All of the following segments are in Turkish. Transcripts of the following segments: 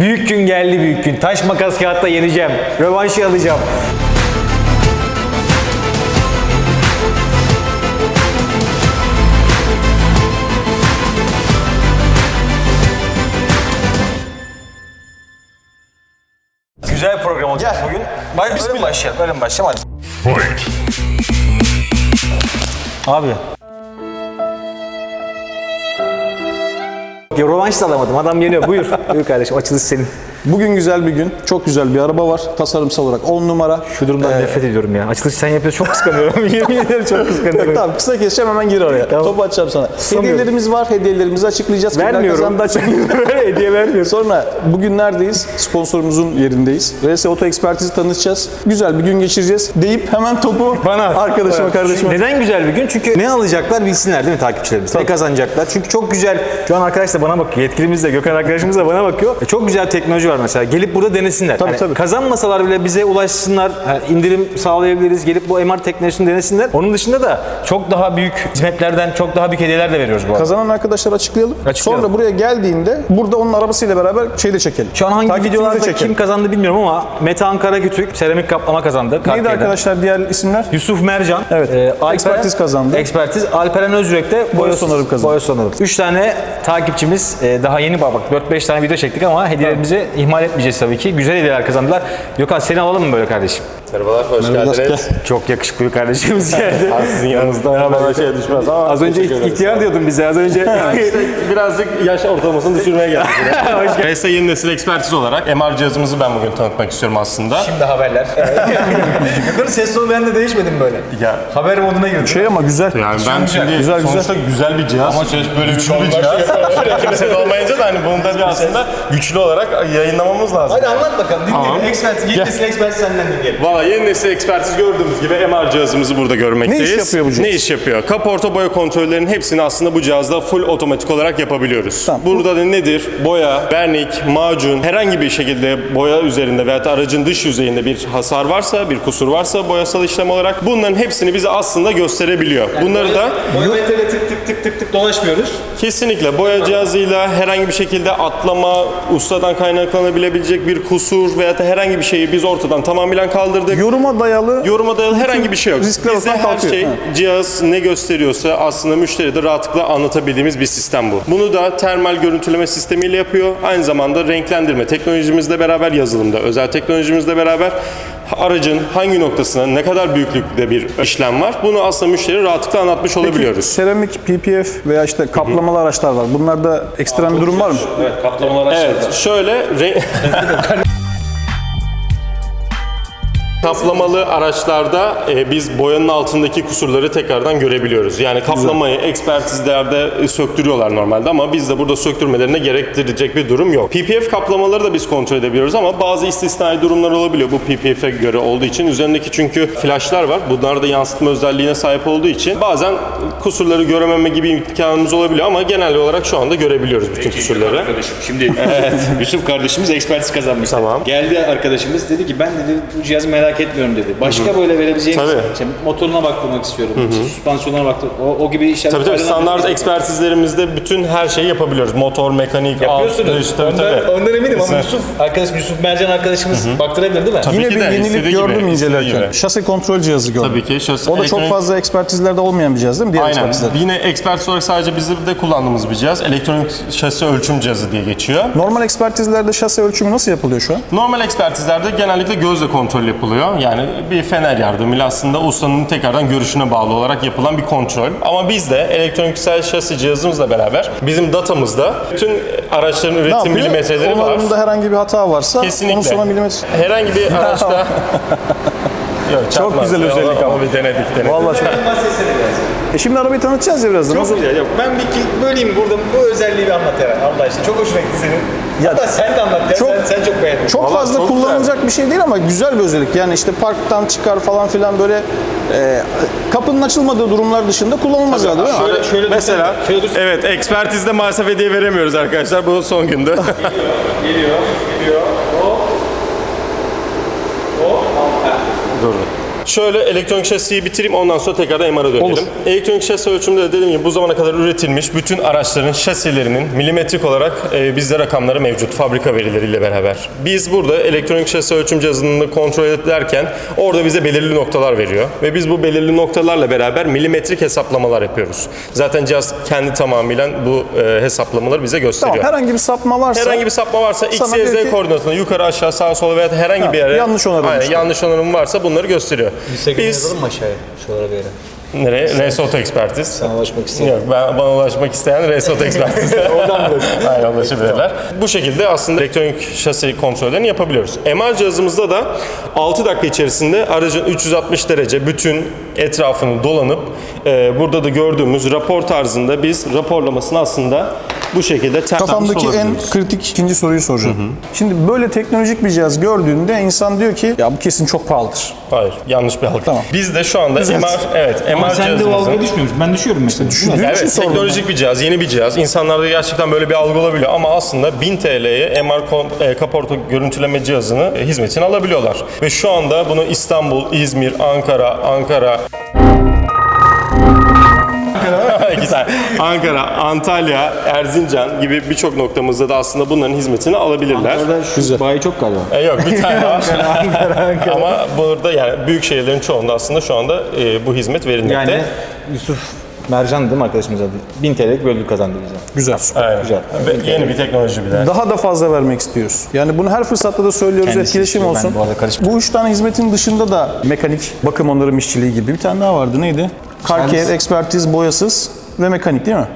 Büyük gün geldi büyük gün. Taş makas kağıtta yeneceğim. Rövanşı alacağım. Güzel program olacak bugün. Bay bismillah. başlayalım. Öyle mi başlayalım? Hadi. Abi. Ya rövanş da alamadım. Adam geliyor. Buyur. Buyur kardeşim. Açılış senin. Bugün güzel bir gün. Çok güzel bir araba var. Tasarımsal olarak 10 numara. Şu durumdan nefret ediyorum ya. Açılış sen yapıyorsun. Çok kıskanıyorum. Yemin ederim çok kıskanıyorum. Tamam kısa keseceğim hemen gir oraya. Tamam. Topu açacağım sana. Hediyelerimiz var. Hediyelerimizi açıklayacağız. Vermiyorum. kazandı açıklayacağız. Hediye vermiyorum. Sonra bugün neredeyiz? Sponsorumuzun yerindeyiz. RS Oto Ekspertizi tanıtacağız. Güzel bir gün geçireceğiz. Deyip hemen topu Bana. arkadaşıma, kardeşime. Neden güzel bir gün? Çünkü ne alacaklar bilsinler değil mi takipçilerimiz? Ne kazanacaklar? Çünkü çok güzel. Şu an arkadaş da bana bakıyor. Yetkilimiz de Gökhan arkadaşımız da bana bakıyor. E, çok güzel teknoloji var mesela. Gelip burada denesinler. Tabii, Hani tabii. Kazanmasalar bile bize ulaşsınlar. Ha, indirim sağlayabiliriz. Gelip bu MR teknolojisini denesinler. Onun dışında da çok daha büyük hizmetlerden çok daha büyük hediyeler de veriyoruz bu arada. Kazanan arkadaşlar açıklayalım. Açıklayalım. Sonra buraya geldiğinde burada onun arabasıyla beraber şey de çekelim. Şu an hangi Takipçimizi videolarda çekelim. kim kazandı bilmiyorum ama Metehan Karakütük seramik kaplama kazandı. Neydi arkadaşlar diğer isimler? Yusuf Mercan. Evet. Alperen- Ekspertiz kazandı. Ekspertiz. Alperen Özürek de Boyos onarım kazandı. Boyos onarım. 3 tane takipçimiz e, daha yeni bak 4-5 tane video çektik ama hediyelerimizi ihmal etmeyeceğiz tabii ki. Güzel hediyeler kazandılar. Gökhan seni alalım mı böyle kardeşim? Merhabalar, hoş geldiniz. Çok yakışıklı bir kardeşimiz geldi. Sizin yanınızda hemen şey düşmez ama az önce ihtiyar diyordun bize az önce. İşte birazcık yaş ortalamasını düşürmeye geldik. RS yeni nesil ekspertiz olarak MR cihazımızı ben bugün tanıtmak istiyorum aslında. Şimdi haberler. Gökhan'ın ses tonu bende değişmedi mi böyle? Ya Haber moduna girdim. Şey ama güzel. yani ben şimdi Güzel, güzel. sonuçta güzel, bir cihaz. Ama ses böyle güçlü bir cihaz. Kimse de olmayınca da hani bunu da bir aslında güçlü olarak yayınlamamız lazım. Hadi anlat bakalım dinleyelim. Tamam. Expert, yeni nesil expert senden dinleyelim. Valla yeni nesil ekspertiz gördüğümüz gibi MR cihazımızı burada görmekteyiz. Ne iş yapıyor bu cihaz? Ne iş yapıyor? Kaporta boya kontrollerinin hepsini aslında bu cihazda full otomatik olarak yapabiliyoruz. Tamam. Burada da nedir? Boya, vernik, macun, herhangi bir şekilde boya üzerinde veya aracın dış yüzeyinde bir hasar varsa, bir kusur varsa boyasal işlem olarak bunların hepsini bize aslında gösterebiliyor. Bunları da Boyometrede tık tık tık tık tık dolaşmıyoruz. Kesinlikle boya cihazıyla herhangi bir şekilde atlama, ustadan kaynaklanabilecek bir kusur veya da herhangi bir şeyi biz ortadan tamamen kaldırdık. Yoruma dayalı Yoruma dayalı herhangi bir şey yok. riskler Bizde her kalkıyor. şey Ha. cihaz ne gösteriyorsa aslında müşteriye de rahatlıkla anlatabildiğimiz bir sistem bu. Bunu da termal görüntüleme sistemiyle yapıyor. Aynı zamanda renklendirme teknolojimizle beraber yazılımda, özel teknolojimizle beraber aracın hangi noktasına ne kadar büyüklükte bir işlem var bunu aslında müşteriye rahatlıkla anlatmış olabiliyoruz. seramik, PPF veya işte kaplamalı araçlar var. Bunlarda ekstrem bir durum var mı? Evet kaplamalar Evet, şöyle re- Kaplamalı araçlarda e, biz boyanın altındaki kusurları tekrardan görebiliyoruz. Yani kaplamayı ekspertizlerde e, söktürüyorlar normalde ama bizde burada söktürmelerine gerektirecek bir durum yok. PPF kaplamaları da biz kontrol edebiliyoruz ama bazı istisnai durumlar olabiliyor bu PPF'e göre olduğu için. Üzerindeki çünkü flashlar var. Bunlar da yansıtma özelliğine sahip olduğu için bazen kusurları görememe gibi imkanımız olabiliyor ama genel olarak şu anda görebiliyoruz bütün kusurları. Arkadaşım şimdi Yusuf kardeşimiz ekspertiz kazanmış. Tamam. Geldi arkadaşımız dedi ki ben dedi bu cihazı merak etmiyorum dedi. Başka böyle verebileceğiniz Tabii. işte motoruna baktırmak istiyorum. işte süspansiyonuna baktır. O, o gibi işler. Tabii tabii standart ekspertizlerimizde bütün her şeyi yapabiliyoruz. Motor, mekanik, alt, yapıyorsunuz. dış, tabii ondan, tabii. ondan eminim ama Kesinlikle. Yusuf arkadaşımız Yusuf Mercan arkadaşımız baktırabilir değil mi? Tabii Yine ki bir de, yenilik gördüm istediği incelerken. gibi. Şase kontrol cihazı gördüm. Tabii ki. Şase, O da çok elektronik- fazla ekspertizlerde olmayan bir cihaz değil mi? Diğer Aynen. ekspertizlerde. Yine ekspertiz olarak sadece bizim de kullandığımız bir cihaz. Elektronik şase ölçüm cihazı diye geçiyor. Normal ekspertizlerde şase ölçümü nasıl yapılıyor şu an? Normal ekspertizlerde genellikle gözle kontrol yapılıyor. Yani bir fener yardımıyla aslında ustanın tekrardan görüşüne bağlı olarak yapılan bir kontrol. Ama biz de elektroniksel şasi cihazımızla beraber bizim datamızda bütün araçların üretim yapıyor? milimetreleri var. Onarımda herhangi bir hata varsa Kesinlikle. onu sonra milimetre... Herhangi bir araçta... Yok, çarpmaz. güzel özellik ama. bir denedik denedik. Vallahi çok... E şimdi arabayı tanıtacağız ya birazdan. Çok güzel. Yok, ben bir iki böleyim burada bu özelliği bir anlat Eren. Allah aşkına. Çok hoşuna gitti senin. Ya- Hatta sen de anlat ya. Çok- sen, sen çok beğendin. Çok Vallahi fazla çok kullanılacak bir şey değil ama güzel bir özellik. Yani işte parktan çıkar falan filan böyle e, kapının açılmadığı durumlar dışında kullanılmaz herhalde değil mi? Şöyle, şöyle Mesela, dursana, şöyle dursun. evet ekspertizde maalesef hediye veremiyoruz arkadaşlar. Bu son gündü. Geliyor, geliyor. Hop. Hop. Şöyle elektronik şasiyi bitireyim ondan sonra tekrardan MR'a dönelim. Olur. Elektronik şasi ölçümünde de dediğim gibi bu zamana kadar üretilmiş bütün araçların şasilerinin milimetrik olarak e, bizde rakamları mevcut fabrika verileriyle beraber. Biz burada elektronik şasi ölçüm cihazını kontrol ederken orada bize belirli noktalar veriyor ve biz bu belirli noktalarla beraber milimetrik hesaplamalar yapıyoruz. Zaten cihaz kendi tamamıyla bu e, hesaplamaları bize gösteriyor. Tamam herhangi bir sapma varsa Herhangi bir sapma varsa X, Y, Z ki- koordinatında yukarı aşağı sağa sola veya herhangi Ha, bir yere yanlış onarım Aynen, yanlış onarım varsa bunları gösteriyor. Biz mı aşağıya? Şuralara bir yere. nereye? Resoto ekspertiz. Sana ulaşmak istedim. Yok, ben, bana ulaşmak isteyen Resoto ekspertiz. Oradan Aynen ulaşabilirler. Bu şekilde aslında elektronik şasi kontrollerini yapabiliyoruz. MR cihazımızda da 6 dakika içerisinde aracın 360 derece bütün etrafını dolanıp e, burada da gördüğümüz rapor tarzında biz raporlamasını aslında bu şekilde tertemiz Kafamdaki en kritik ikinci soruyu soracağım. Şimdi böyle teknolojik bir cihaz gördüğünde insan diyor ki ya bu kesin çok pahalıdır. Hayır, yanlış bir algı. Tamam. Biz de şu anda. MR, evet, Ama MR sen de o algıya düşmüyor musun? Ben düşüyorum mesela. Düşündüğüm için Evet, sordum. teknolojik bir cihaz, yeni bir cihaz. İnsanlarda gerçekten böyle bir algı olabiliyor ama aslında 1000 TL'ye MR kon- e, kaporta görüntüleme cihazını e, hizmetini alabiliyorlar. Ve şu anda bunu İstanbul, İzmir, Ankara, Ankara Tane. Ankara, Antalya, Erzincan gibi birçok noktamızda da aslında bunların hizmetini alabilirler. Şu bayi çok galiba. E, yok bir tane var. Ama burada yani büyük şehirlerin çoğunda aslında şu anda e, bu hizmet verilmekte. Yani Yusuf Mercan değil mi arkadaşımız adı? 1000 TL'lik böldük kazandı bize. Güzel. Aynen. Güzel. Ve yeni bir teknoloji bir de. Daha da fazla vermek istiyoruz. Yani bunu her fırsatta da söylüyoruz, Kendisi etkileşim istiyor, ben olsun. bu arada karışmam. Bu üç tane hizmetin dışında da mekanik bakım onarım işçiliği gibi bir tane daha vardı. Neydi? Car care, ekspertiz, boyasız ve mekanik değil mi?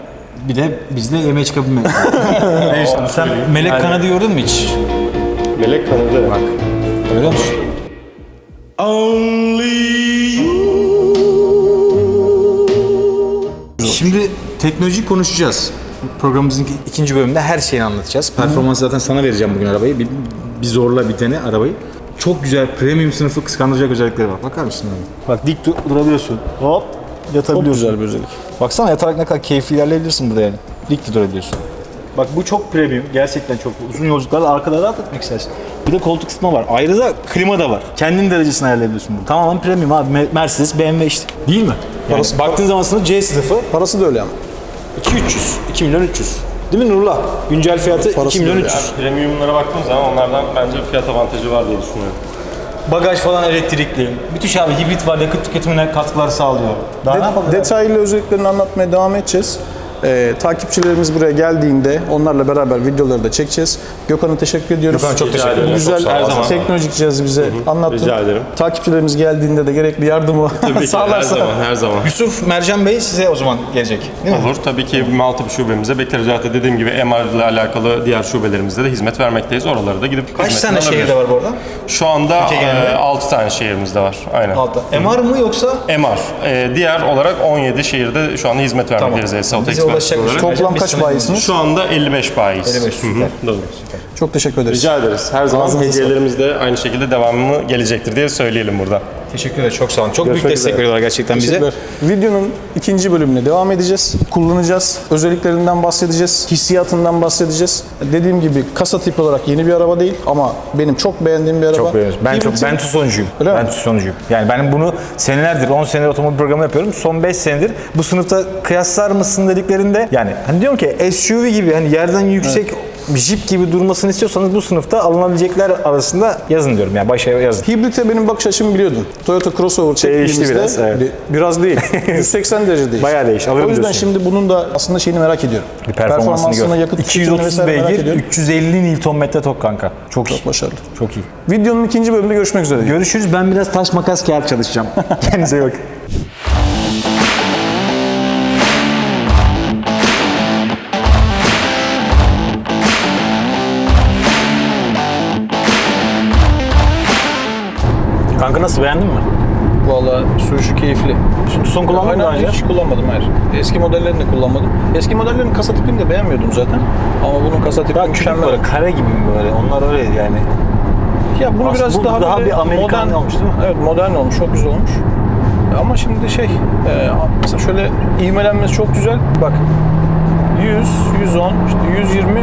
Bir de bizde yemeğe çıkabilmek. Sen melek kanadı gördün mü hiç? Melek kanadı. Bak. Görüyor musun? Şimdi teknoloji konuşacağız. Programımızın ikinci bölümünde her şeyini anlatacağız. Performansı zaten sana vereceğim bugün arabayı. Bir, bir zorla bir tane arabayı. Çok güzel premium sınıfı kıskandıracak özellikleri var. Bakar mısın abi? Bak dik dur- durabiliyorsun. Hop Çok yatabiliyorsun. güzel bir özellik. Baksana yatarak ne kadar keyifli ilerleyebilirsin burada yani. Dik de durabiliyorsun. Bak bu çok premium. Gerçekten çok uzun yolculuklarda arkada rahat etmek istersin. Bir de koltuk ısıtma var. Ayrıca klima da var. Kendin derecesini ayarlayabiliyorsun bunu. Tamamen premium abi. Me- Mercedes, BMW işte. Değil mi? Yani Parası- baktığın zaman sınıf C sınıfı Parası da öyle ama. 2300. 2 milyon 300. Değil mi Nurullah? Güncel fiyatı Parası 2 milyon da öyle 300. Premiumlara baktığım zaman onlardan bence fiyat avantajı var diye düşünüyorum. Bagaj falan elektrikli. Müthiş abi hibrit var yakıt tüketimine katkılar sağlıyor. Daha ne De- yapalım? detaylı özelliklerini anlatmaya devam edeceğiz. Ee, takipçilerimiz buraya geldiğinde onlarla beraber videoları da çekeceğiz. Gökhan'a teşekkür ediyoruz. Gökhan, çok teşekkür ederim. Bu güzel. Her zaman. teknolojik cihazı bize anlattın. Rica ederim. Takipçilerimiz geldiğinde de gerekli yardımı Tabii ki her sağlarsa. zaman, her zaman. Yusuf Mercan Bey size o zaman gelecek. Değil mi? Olur. Tabii ki Maltepe şubemize bekleriz. Zaten dediğim gibi MR ile alakalı diğer şubelerimizde de hizmet vermekteyiz. Oralara da gidip Kaç hizmetini tane alabilir. şehirde var bu arada? Şu anda genelinde? 6 tane şehrimizde var. Aynen. Altta. MR mı yoksa? MR. E, diğer olarak 17 şehirde şu anda hizmet vermekteyiz. Esalt Bize Express ulaşacak olarak. Toplam kaç bayisiniz? Şu anda 55 bayiz. 55, süper. Doğru. Çok teşekkür ederiz. Rica ederiz. Her zaman Ağzınıza hediyelerimiz de aynı şekilde devamlı gelecektir diye söyleyelim burada. Teşekkür ederim. Çok sağ olun. Çok Görüşmek büyük destek üzere. veriyorlar gerçekten bize. Videonun ikinci bölümüne devam edeceğiz. Kullanacağız. Özelliklerinden bahsedeceğiz. Hissiyatından bahsedeceğiz. Dediğim gibi kasa tipi olarak yeni bir araba değil ama benim çok beğendiğim bir araba. Çok beğeniyorum. Ben çok ben tusoncuyum. Öyle ben mi? tusoncuyum. Yani ben bunu senelerdir 10 senedir otomobil programı yapıyorum. Son 5 senedir bu sınıfta kıyaslar mısın dediklerinde yani hani diyorum ki SUV gibi hani yerden yüksek Jeep gibi durmasını istiyorsanız bu sınıfta alınabilecekler arasında yazın diyorum yani başa yazın. Hibrite benim bakış açımı biliyordun. Toyota Crossover Değişti çektiğimizde biraz, evet. bi- biraz değil. 180 derece değişti. Bayağı değişti, O yüzden diyorsun. şimdi bunun da aslında şeyini merak ediyorum. Bir performansını gör. yakıt tüketimini 230 vesaire merak beygir, ediyorum. 350 Nm tok kanka. Çok, iyi. Başarılı. Çok iyi. Videonun ikinci bölümünde görüşmek üzere. Görüşürüz. Ben biraz taş makas kağıt çalışacağım. Kendinize iyi bakın. Nasıl beğendin mi? Valla sürüşü keyifli. Son kullandın mı daha önce? Hiç kullanmadım hayır. Eski modellerini de kullanmadım. Eski modellerin kasa tipini de beğenmiyordum zaten. Ama bunun kasa tipi Daha küçük mükemmel. böyle kare gibi mi böyle? Onlar öyle yani. Ya bunu Aslında biraz bu daha, daha böyle bir Amerikan modern olmuş değil mi? Evet modern olmuş, çok güzel olmuş. Ama şimdi şey, e, mesela şöyle ivmelenmesi çok güzel. Bak 100, 110, işte 120,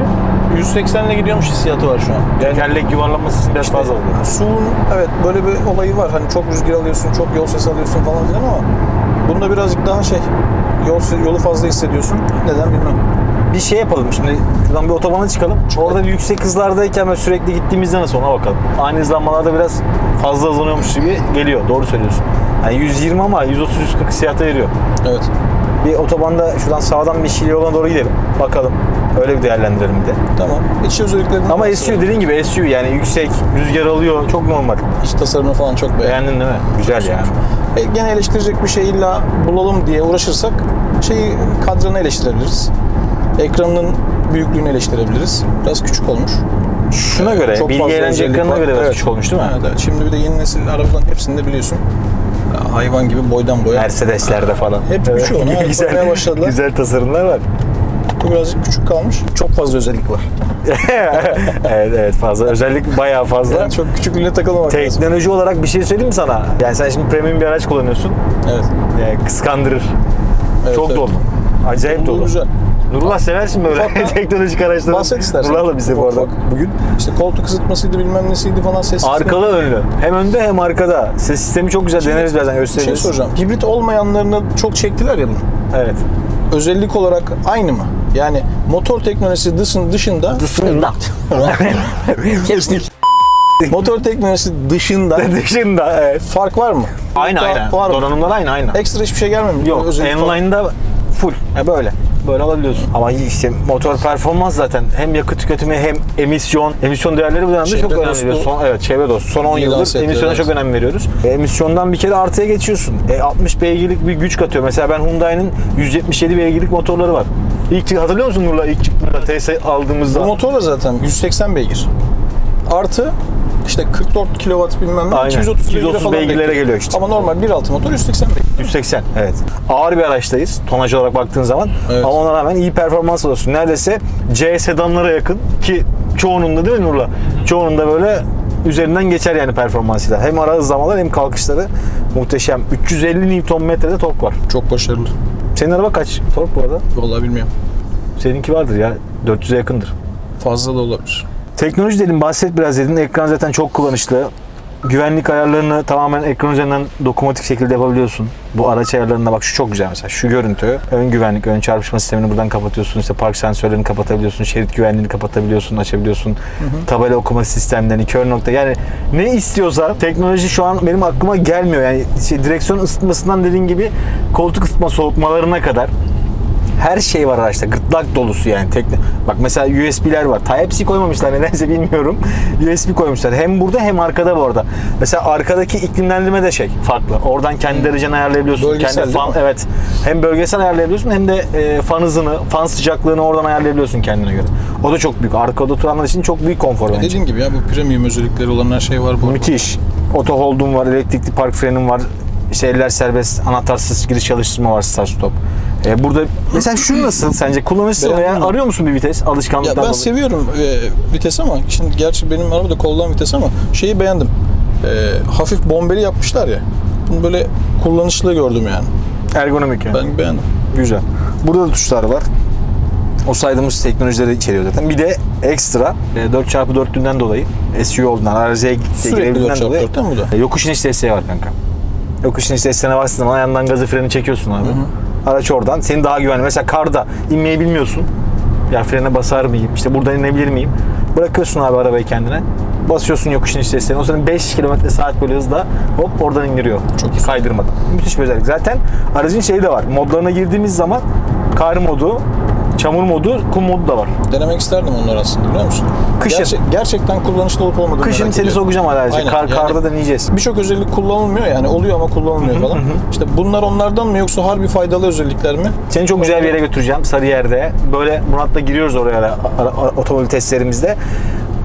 180 ile gidiyormuş hissiyatı var şu an. Yani Tekerlek yuvarlanması biraz fazla oluyor. Su'nun evet böyle bir olayı var. Hani çok rüzgar alıyorsun, çok yol sesi alıyorsun falan filan ama bunda birazcık daha şey yol yolu fazla hissediyorsun. Neden bilmem. Bir şey yapalım şimdi şuradan bir otobana çıkalım. Orada bir yüksek hızlardayken böyle sürekli gittiğimizde nasıl ona bakalım. Ani hızlanmalarda biraz fazla hızlanıyormuş gibi geliyor. Doğru söylüyorsun. Yani 120 ama 130-140 hissiyata eriyor. Evet. Bir otobanda şuradan sağdan bir Şili yoluna doğru gidelim. Bakalım. Öyle bir değerlendirelim bir de. Tamam. İç özelliklerinden Ama bahsedelim. SUV dediğin gibi SUV yani yüksek, rüzgar alıyor. Çok normal. İç tasarımı falan çok beğendim. Beğendin değil mi? Güzel yani. E, gene eleştirecek bir şey illa bulalım diye uğraşırsak şeyi kadranı eleştirebiliriz. Ekranının büyüklüğünü eleştirebiliriz. Biraz küçük olmuş. Şuna göre, Çok bilgi fazla eğlence özellik ekranına var. göre biraz Evet. küçük olmuş değil mi? Evet, evet. Şimdi bir de yeni nesil arabaların hepsinde biliyorsun ya, hayvan gibi boydan boya. Mercedeslerde falan. Hep küçük ona, hep bakmaya başladılar. güzel tasarımlar var. Bu birazcık küçük kalmış. Çok fazla özellik var. evet evet fazla. Özellik bayağı fazla. Yani çok küçüklüğüne takılmamak lazım. Teknoloji olarak bir şey söyleyeyim mi sana? Yani sen şimdi premium bir araç kullanıyorsun. Evet. Yani kıskandırır. evet Çok evet. dolu. Acayip Dolu dolu. güzel. Nurullah seversin böyle teknolojik araçları. Bahset istersen. Nurullah'la bize bu arada ufak. bugün. İşte koltuk ısıtmasıydı bilmem nesiydi falan ses sistemi. Arkalı önlü. Hem önde hem arkada. Ses sistemi çok güzel. Deneriz birazdan Bir şey gösteririz. soracağım. Hibrit olmayanlarını çok çektiler ya bunu. Evet. Özellik olarak aynı mı? Yani motor teknolojisi dışın, dışında Dışında. Kestik. motor teknolojisi dışında Dışında evet. fark var mı? Aynı Daha aynı. Var mı? Donanımlar aynı aynı. Ekstra hiçbir şey gelmemiş. Yok, Özellik. N-Line'da full. Ha böyle. Böyle alabiliyorsun. Ama işte motor performans zaten hem yakıt tüketimi hem emisyon. Emisyon değerleri bu dönemde Çevre çok önemli. dostu. Son, evet çevre dostu. Son 10 İyi yıldır emisyona çok önem veriyoruz. E, emisyondan bir kere artıya geçiyorsun. E, 60 beygirlik bir güç katıyor. Mesela ben Hyundai'nin 177 beygirlik motorları var. İlk hatırlıyor musun Nurla ilk çıktığında TS aldığımızda? Bu motor da zaten 180 beygir. Artı işte 44 kW bilmem ne Aynen. 230 beygire 230 falan beygirlere bekliyor. geliyor işte. Ama normal 1.6 motor 180 beygir. 180 evet. Ağır bir araçtayız tonaj olarak baktığın zaman. Evet. Ama ona rağmen iyi performans alıyorsun. Neredeyse C sedanlara yakın ki çoğunun da değil mi Nurla? Çoğunun da böyle üzerinden geçer yani performansıyla. Hem ara hızlamalar hem kalkışları muhteşem. 350 Nm'de tork var. Çok başarılı. Senin araba kaç tork bu arada? Vallahi bilmiyorum. Seninki vardır ya. 400'e yakındır. Fazla da olabilir. Teknoloji dedim bahset biraz dedin. Ekran zaten çok kullanışlı. Güvenlik ayarlarını tamamen ekran üzerinden dokunmatik şekilde yapabiliyorsun. Bu araç ayarlarında bak şu çok güzel mesela. Şu görüntü, ön güvenlik, ön çarpışma sistemini buradan kapatıyorsun. İşte park sensörlerini kapatabiliyorsun. Şerit güvenliğini kapatabiliyorsun, açabiliyorsun. Tabela okuma sistemlerini, kör nokta. Yani ne istiyorsa teknoloji şu an benim aklıma gelmiyor. Yani şey, direksiyon ısıtmasından dediğin gibi koltuk ısıtma soğutmalarına kadar her şey var araçta. Gırtlak dolusu yani. Tekne. Bak mesela USB'ler var. Type-C koymamışlar nedense bilmiyorum. USB koymuşlar. Hem burada hem arkada bu arada. Mesela arkadaki iklimlendirme de şey farklı. Oradan kendi dereceni ayarlayabiliyorsun. Bölgesel kendi fan, evet. Hem bölgesel ayarlayabiliyorsun hem de e, fan hızını, fan sıcaklığını oradan ayarlayabiliyorsun kendine göre. O da çok büyük. Arkada oturanlar için çok büyük konfor bence. Dediğim gibi ya bu premium özellikleri olan her şey var bu. Müthiş. Oto hold'um var, elektrikli park frenim var. İşte eller serbest, anahtarsız giriş çalıştırma var start stop. Ee, burada mesela şu nasıl sence kullanışlı Beğendin veya mi? arıyor musun bir vites Ya alışkanlıktan ben dolayı? seviyorum e, vites ama şimdi gerçi benim araba da koldan vites ama şeyi beğendim. E, hafif bombeli yapmışlar ya. Bunu böyle kullanışlı gördüm yani. Ergonomik yani. Ben beğendim. Güzel. Burada da tuşlar var. O saydığımız teknolojileri içeriyor zaten. Bir de ekstra e, 4x4'lüğünden dolayı SUV olduğundan, araziye Sürekli girebildiğinden 4x4 dolayı değil mi bu da? e, yokuş iniş desteği var kanka. Yokuş iniş desteğine bastığın zaman ayağından gazı freni çekiyorsun abi. Araç oradan. Seni daha güvenli. Mesela karda inmeyi bilmiyorsun. Ya frene basar mıyım? İşte buradan inebilir miyim? Bırakıyorsun abi arabayı kendine. Basıyorsun yokuş iniş desteğine. O zaman 5 km saat böyle hızla hop oradan indiriyor. Çok. Kaydırmadan. Müthiş bir özellik. Zaten aracın şeyi de var. Modlarına girdiğimiz zaman kar modu, çamur modu, kum modu da var. Denemek isterdim onları aslında biliyor musun? Kışın. Gerçek- gerçekten kullanışlı olup olmadığını Kışın merak seni ediyorum. sokacağım. Aynen. Kar, Yani- karda deneyeceğiz. Birçok özellik kullanılmıyor yani oluyor ama kullanılmıyor falan. İşte bunlar onlardan mı yoksa harbi faydalı özellikler mi? Seni çok güzel bir yere götüreceğim Sarıyer'de. Böyle Murat'la giriyoruz oraya ara- ara- ara- otomobil testlerimizde.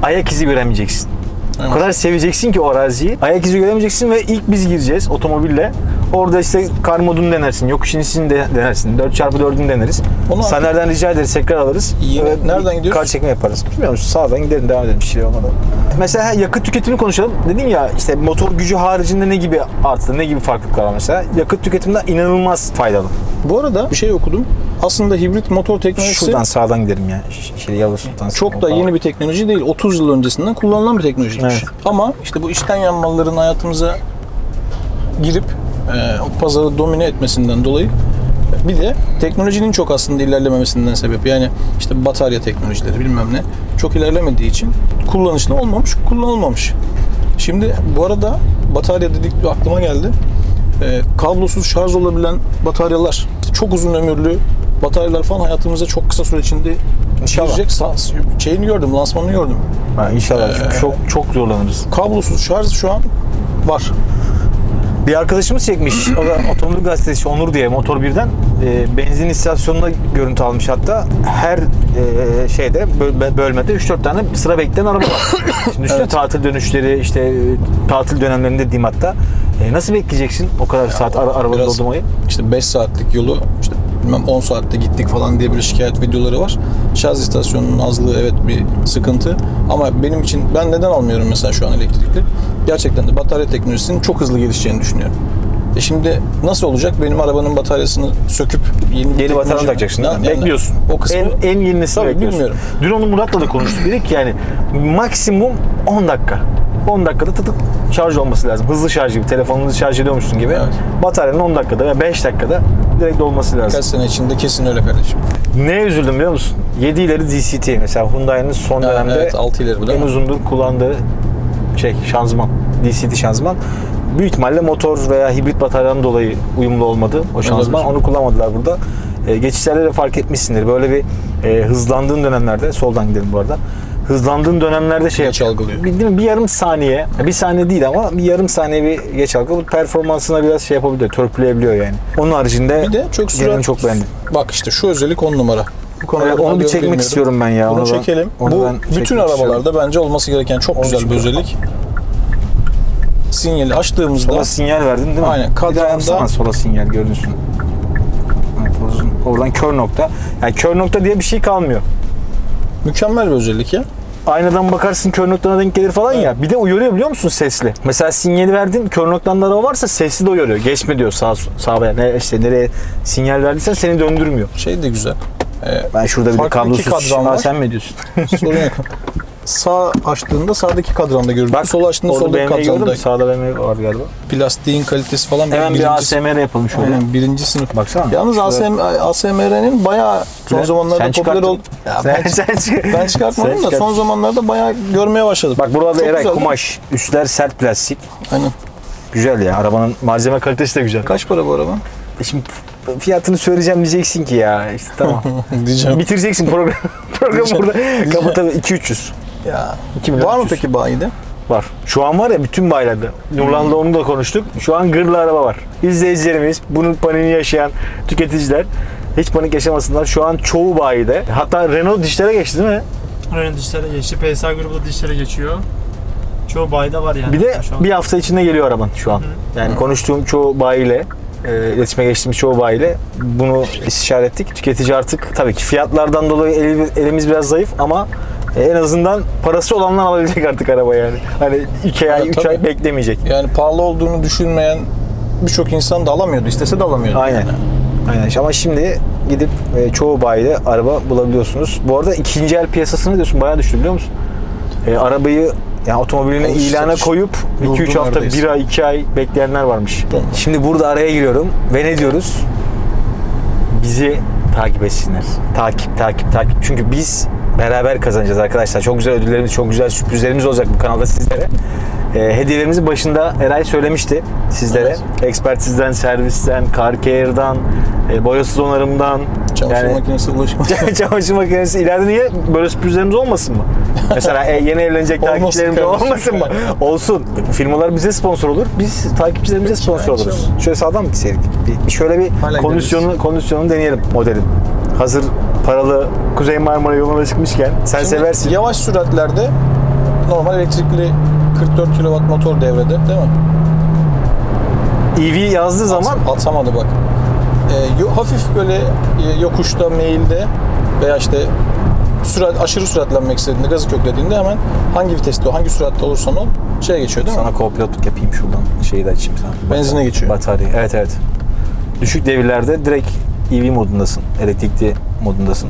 Ayak izi göremeyeceksin. O kadar seveceksin ki o araziyi. Ayak izi göremeyeceksin ve ilk biz gireceğiz otomobille. Orada işte kar modunu denersin, yokuş inişini de denersin. 4x4'ünü deneriz. Onu Saner'den rica ederiz, tekrar alırız. Yine Ve nereden gidiyoruz? Kar çekimi yaparız. Bilmiyor musun? Sağdan gidelim, devam edelim. Bir şey olmadan. mesela yakıt tüketimini konuşalım. Dedin ya işte motor gücü haricinde ne gibi artı, ne gibi farklılıklar var mesela? Yakıt tüketiminde inanılmaz faydalı. Bu arada bir şey okudum. Aslında hibrit motor teknolojisi Şuradan sağdan gidelim ya. Şey, Yavuz Sultan çok da yeni bir teknoloji değil. 30 yıl öncesinden kullanılan bir teknolojiymiş. Evet. Ama işte bu içten yanmalıların hayatımıza girip e, pazarı domine etmesinden dolayı bir de teknolojinin çok aslında ilerlememesinden sebep. Yani işte batarya teknolojileri bilmem ne çok ilerlemediği için kullanışlı olmamış, kullanılmamış. Şimdi bu arada batarya dedik aklıma geldi. E, kablosuz şarj olabilen bataryalar, çok uzun ömürlü bataryalar falan hayatımıza çok kısa süre içinde girecek. Şeyini gördüm, lansmanını gördüm. Ha, inşallah çünkü çok çok zorlanırız. Kablosuz şarj şu an var. Bir arkadaşımız çekmiş. O da otomobil gazetesi Onur diye Motor birden e, benzin istasyonunda görüntü almış hatta. Her e, şeyde böl- bölmede 3-4 tane sıra bekleyen araba var. Şimdi üstüne tatil dönüşleri işte e, tatil dönemlerinde diyeyim hatta. E, nasıl bekleyeceksin o kadar saat ara, araba biraz- doldurmayı? İşte 5 saatlik yolu işte bilmem 10 saatte gittik falan diye bir şikayet videoları var. Şarj istasyonunun azlığı evet bir sıkıntı. Ama benim için ben neden almıyorum mesela şu an elektrikli? Gerçekten de batarya teknolojisinin çok hızlı gelişeceğini düşünüyorum. E şimdi nasıl olacak? Benim arabanın bataryasını söküp yeni, Yeni batarya takacaksın. Yani bekliyorsun. O kısmı en, en yenisi bekliyorsun. bilmiyorum. Dün onu Murat'la da konuştuk. Dedik ki yani maksimum 10 dakika. 10 dakikada tıtık şarj olması lazım. Hızlı şarj gibi. Telefonunu şarj ediyormuşsun gibi. Evet. Bataryanın 10 dakikada veya 5 dakikada direkt dolması lazım. birkaç sene içinde kesin öyle kardeşim. Neye üzüldüm biliyor musun? 7 ileri DCT mesela Hyundai'nin son Yani dönemde evet 6 ileri en uzundur kullandığı şey şanzıman. DCT şanzıman. Büyük ihtimalle motor veya hibrit bataryadan dolayı uyumlu olmadı o şanzıman. Onu kullanmadılar burada. E, geçişlerde de fark etmişsindir. Böyle bir e, hızlandığın dönemlerde, soldan gidelim bu arada. Hızlandığın dönemlerde şey Geç algılıyor. Bir, değil mi? bir yarım saniye, bir saniye değil ama bir yarım saniye bir geç algı. Bu performansına biraz şey yapabiliyor, törpüleyebiliyor yani. Onun haricinde Bir de çok sürat çok beğendim. Bak işte şu özellik 10 numara. Bu konuda Evet, onu bir çekmek bilmiyorum. istiyorum ben ya. Onu ben- çekelim. onu Bu ben bütün arabalarda bence olması gereken çok güzel bir özellik. Sinyali açtığımızda Sola sinyal verdin değil mi? Aynen, kadranda- sola sinyal görünsün. Evet. Oradan kör nokta. Yani kör nokta diye bir şey kalmıyor. Mükemmel bir özellik ya. Aynadan bakarsın kör noktana denk gelir falan ya. Bir de uyarıyor biliyor musun sesli? Mesela sinyali verdin kör noktanda araba varsa sesli de uyarıyor. Geçme diyor sağ sağa veya ne, işte nereye sinyal verdiysen seni döndürmüyor. Şey de güzel. Ee, Ben şurada bir de kablosuz var. sen mi diyorsun? sorun yok. Sağ açtığında sağdaki kadranda görünüyor. Bak Sol açtığında soldaki kadranda. Sağda BMW var galiba. Plastiğin kalitesi falan Hemen bir ASMR yapalım şöyle. Aynen, birinci sınıf. Baksana. Yalnız ASM, ASMR'nin bayağı son Sen zamanlarda popüler çıkarttın. oldu. Sen, ben, sen ben çıkartmadım sen da son zamanlarda bayağı görmeye başladım. Bak burada Çok Eray kumaş. Üstler sert plastik. Aynen. Güzel ya. Arabanın malzeme kalitesi de güzel. Kaç para bu araba? E Şimdi fiyatını söyleyeceğim diyeceksin ki ya. İşte tamam. Diyeceğim. Bitireceksin program. program burada. Kapatalım 2-300. Ya. 2 milyon Var mı 300. peki bayide? Var. Şu an var ya bütün bayilerde. Nurlan'da onu da konuştuk. Şu an gırla araba var. İzleyicilerimiz, bunun paniğini yaşayan tüketiciler hiç panik yaşamasınlar. Şu an çoğu bayide. Hatta Renault dişlere geçti değil mi? Ön dişlere geçti. PSA grubu da dişlere geçiyor. Çoğu bayda var yani. Bir de şu an. bir hafta içinde geliyor araban şu an. Yani konuştuğum çoğu bayiyle, e, iletişime geçtiğimiz çoğu bayiyle bunu istişare ettik. Tüketici artık tabii ki fiyatlardan dolayı eli- elimiz biraz zayıf ama e, en azından parası olanlar alabilecek artık araba yani. Hani 2 ay, Evet, 3 ay beklemeyecek. Yani pahalı olduğunu düşünmeyen birçok insan da alamıyordu. İstese de alamıyordu. Aynen. Yani. Aynen. Ama şimdi gidip e, çoğu bayide araba bulabiliyorsunuz. Bu arada ikinci el piyasasını diyorsun bayağı düştü biliyor musun? E, arabayı yani otomobiline Alış ilana koyup 2-3 Durdu hafta, neredeyse. 1 ay, 2 ay bekleyenler varmış. Şimdi burada araya giriyorum ve ne diyoruz? Bizi takip etsinler. Takip, takip, takip. Çünkü biz beraber kazanacağız arkadaşlar. Çok güzel ödüllerimiz, çok güzel sürprizlerimiz olacak bu kanalda sizlere. E, hediyelerimizi başında Eray söylemişti sizlere. Evet. Ekspertizden, servisten, car care'dan, e, boyasız onarımdan. Çamaşır yani- makinesi ulaşma. Çamaşır makinesi. İleride niye böyle sürprizlerimiz olmasın mı? Mesela e, yeni evlenecek takipçilerimiz olmasın mı? Olsun. Firmalar bize sponsor olur. Biz takipçilerimize sponsor oluruz. Şöyle sağdan mı gitseydik? Bir, şöyle bir Hala kondisyonu, kondisyonu deneyelim modelin. Hazır paralı Kuzey Marmara yoluna çıkmışken sen Şimdi seversin. Yavaş süratlerde normal elektrikli 44 kW motor devrede değil mi? EV yazdığı zaman At- atamadı bak. Yo- hafif böyle e, yokuşta, meyilde veya işte sürat aşırı süratlenmek istediğinde gazı köklediğinde hemen hangi viteste o hangi süratte olursan ol şeye geçiyor değil mi? Sana co-pilotluk yapayım şuradan. Şeyi de açayım sana. Benzine geçiyor. Batarya. Evet evet. Düşük devirlerde direkt EV modundasın. Elektrikli modundasın.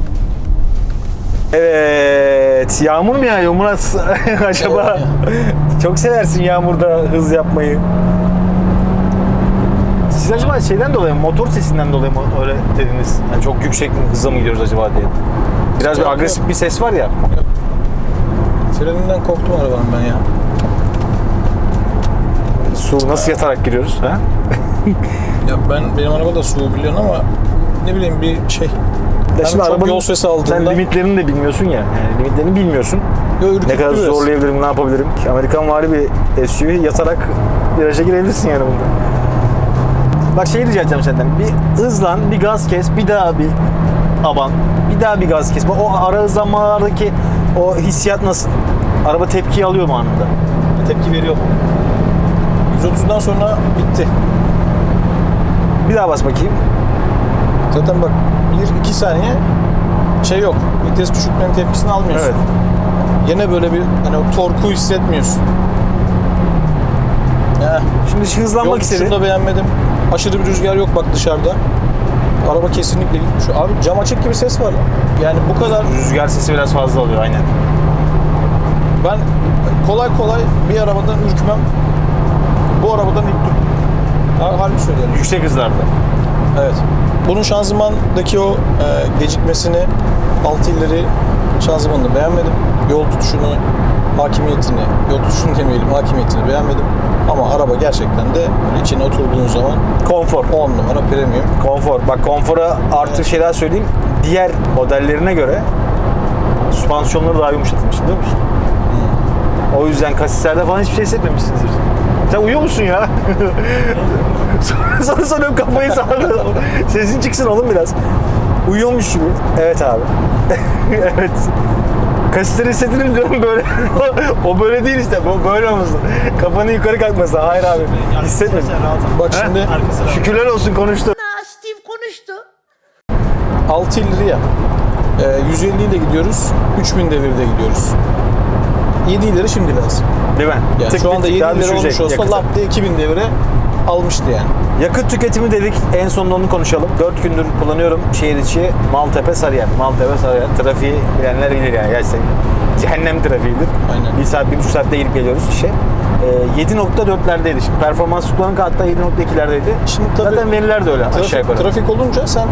Evet. Yağmur mu yağıyor Murat acaba? Çok seversin yağmurda hız yapmayı. Siz acaba şeyden dolayı mı, motor sesinden dolayı mı öyle dediniz? Yani çok yüksek mi hızla mı gidiyoruz acaba diye. Biraz bir agresif bir ses var ya. Freninden korktum arabanın ben ya. Su nasıl yatarak giriyoruz? Ha? Ya ben benim arabada su biliyorsun ama ne bileyim bir şey. Ya Hem çok yol sesi Sen aldığında limitlerini de bilmiyorsun ya. Yani limitlerini bilmiyorsun. Yo, Ne kadar biraz. zorlayabilirim, ne yapabilirim? Amerikan vari bir SUV yatarak viraja girebilirsin yani bunda. Bak şey rica edeceğim senden. Bir hızlan, bir gaz kes, bir daha bir aban, bir daha bir gaz kes. Bak O ara hızlanmalardaki o hissiyat nasıl? Araba tepki alıyor mu anında? Tepki veriyor mu? 130'dan sonra bitti. Bir daha bas bakayım. Zaten bak 1-2 saniye şey yok. Vites küçültmenin tepkisini almıyorsun. Evet. Yine böyle bir hani o torku hissetmiyorsun. Ya, Şimdi şu yol hızlanmak istedi. tutuşunu da beğenmedim. Aşırı bir rüzgar yok bak dışarıda. Araba kesinlikle gitmiş. Abi cam açık gibi ses var. lan. Yani bu kadar Rüzgar sesi biraz fazla oluyor aynen. ben kolay kolay bir arabadan ürkmem. Bu arabadan ürktüm. Ha- Harbi söylüyorum. Yüksek hızlarda. Evet. Bunun şanzımandaki o e, gecikmesini, altı illeri şanzımanını beğenmedim. Yol tutuşunu, hakimiyetini, yol tutuşunu demeyelim, hakimiyetini beğenmedim. Ama araba gerçekten de içine oturduğun zaman Konfor. 10 numara premium. Konfor. Bak konfora artı şeyler söyleyeyim. Diğer modellerine göre süspansiyonları daha yumuşatılmış biliyor musun? O yüzden kasislerde falan hiçbir şey hissetmemişsinizdir. Sen uyuyor musun ya? sonra sonra sanıyorum kafayı sağlıyor. Sesin çıksın oğlum biraz. Uyuyormuş gibi. Evet abi. evet. Kasisleri hissedilir diyorum böyle. o böyle değil işte. Bu böyle olmasın. Kafanı yukarı kalkması. Hayır abi. Hissetmedim. Bak şimdi. Şükürler olsun konuştu. Steve konuştu. 6 illeri ya. E, 150 ile gidiyoruz, 3000 devirde gidiyoruz. 7 ileri şimdi lazım. Değil mi? Yani Tık şu anda tık 7 daha ileri olmuş olsa yakıtı. lap diye 2000 devire almıştı yani. Yakıt tüketimi dedik. En sonunda onu konuşalım. 4 gündür kullanıyorum şehir içi Maltepe Sarıyer. Maltepe Sarıyer. Trafiği bilenler bilir yani. Gerçekten cehennem trafiğidir. Aynen. Bir saat, bir buçuk saatte gidip geliyoruz işe. Ee, 7.4'lerdeydi. Şimdi performans kullanırken hatta 7.2'lerdeydi. Şimdi tabii- Zaten veriler de öyle aşağı Trafik, yukarı. trafik olunca sen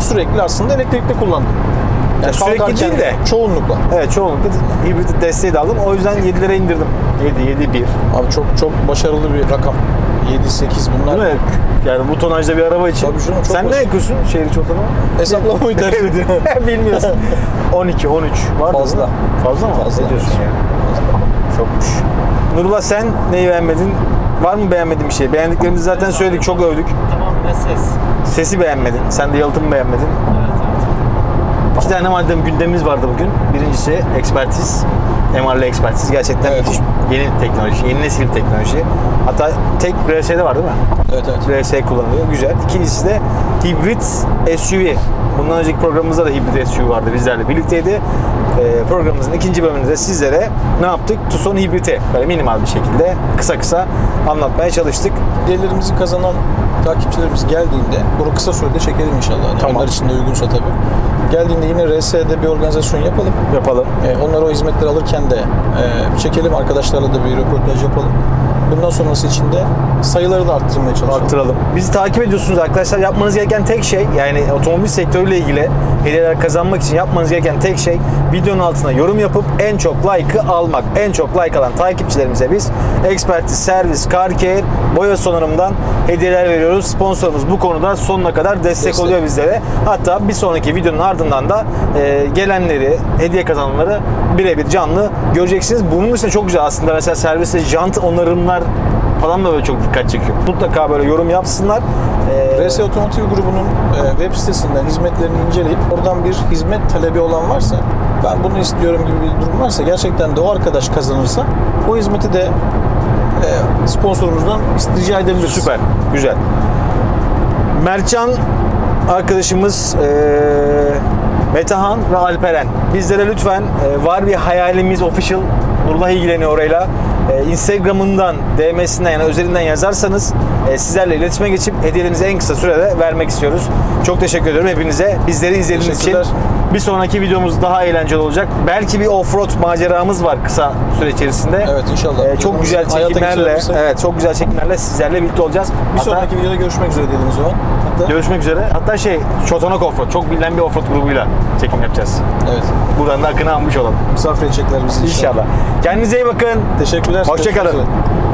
sürekli aslında elektrikli kullandın. Yani sürekli değil de. Çoğunlukla. Evet çoğunlukla hibrit desteği de aldım. O yüzden 7'lere indirdim. 7, 7, 1. Abi çok çok başarılı bir rakam. 7-8 bunlar. Değil mi? Yani bu tonajda bir araba için. Tabii çok Sen ne basit. yakıyorsun şehir içi ortalama? Hesaplamayı tercih ediyorum. Bilmiyorsun. 12, 13 var Fazla. Fazla mı? Fazla. Ne diyorsun ya? Çokmuş. Nurullah sen neyi beğenmedin? Var mı beğenmediğin bir şey? Beğendiklerimizi zaten söyledik, çok övdük. Tamamen ses. Sesi beğenmedin, sen de yalıtımı beğenmedin. İki tane madem gündemimiz vardı bugün. Birincisi ekspertiz. MR'lı ekspertiz. Gerçekten Evet. müthiş yeni teknoloji, yeni nesil teknoloji. Hatta tek RS'de var değil mi? Evet evet. RS kullanılıyor. Güzel. İkincisi de hibrit SUV. Bundan önceki programımızda da hibrit SUV vardı bizlerle birlikteydi. Ee, programımızın ikinci bölümünde sizlere ne yaptık? Tucson hibriti. Böyle minimal bir şekilde kısa kısa anlatmaya çalıştık. Hediyelerimizi kazanan takipçilerimiz geldiğinde bunu kısa sürede çekelim inşallah. Yani Tamam. Onlar için de uygunsa tabii. Geldiğinde yine RS'de bir organizasyon yapalım. Yapalım. E, onlar o hizmetleri alırken de e, çekelim. Arkadaşlarla da bir röportaj yapalım. Bundan sonrası için de sayıları da arttırmaya çalışalım. Arttıralım. Bizi takip ediyorsunuz arkadaşlar. Yapmanız gereken tek şey yani otomobil sektörüyle ilgili hediyeler kazanmak için yapmanız gereken tek şey videonun altına yorum yapıp en çok like'ı almak. En çok like alan takipçilerimize biz ekspertiz, servis, car care, boya sonarımdan hediyeler veriyoruz. Sponsorumuz bu konuda sonuna kadar destek, Destek. oluyor bizlere. Hatta bir sonraki videonun ardından da e, gelenleri, hediye kazananları birebir canlı göreceksiniz. Bunun dışında çok güzel aslında mesela serviste jant onarımlar falan da böyle çok dikkat çekiyor. Mutlaka böyle yorum yapsınlar. Ee, RS Otomotiv grubunun e, web sitesinden hizmetlerini inceleyip oradan bir hizmet talebi olan varsa ben bunu istiyorum gibi bir durum varsa gerçekten de o arkadaş kazanırsa o hizmeti de e, sponsorumuzdan rica edebiliriz. süper, güzel. Mertcan arkadaşımız ee, Metehan ve Alperen. Bizlere lütfen e, var bir hayalimiz official Nurullah ilgileniyor orayla. E, Instagram'ından, DM'sinden yani özelinden yazarsanız e, sizlerle iletişime geçip hediyelerinizi en kısa sürede vermek istiyoruz. Çok teşekkür ediyorum hepinize. Bizleri izlediğiniz için. Bir sonraki videomuz daha eğlenceli olacak. Belki bir offroad maceramız var kısa süre içerisinde. Evet, inşallah. E, çok güzel çekimlerle, evet çok güzel çekimlerle sizlerle birlikte olacağız. Bir Hatta- sonraki videoda görüşmek üzere diyelim o. Hatta, Görüşmek üzere. Hatta şey, Çotanak Offroad. Çok bilinen bir offroad grubuyla çekim yapacağız. evet. Buradan da akını almış olalım. Misafir edecekler bizi inşallah. İnşallah. Kendinize iyi bakın. Teşekkürler. Hoşça kalın. Görüşmek üzere.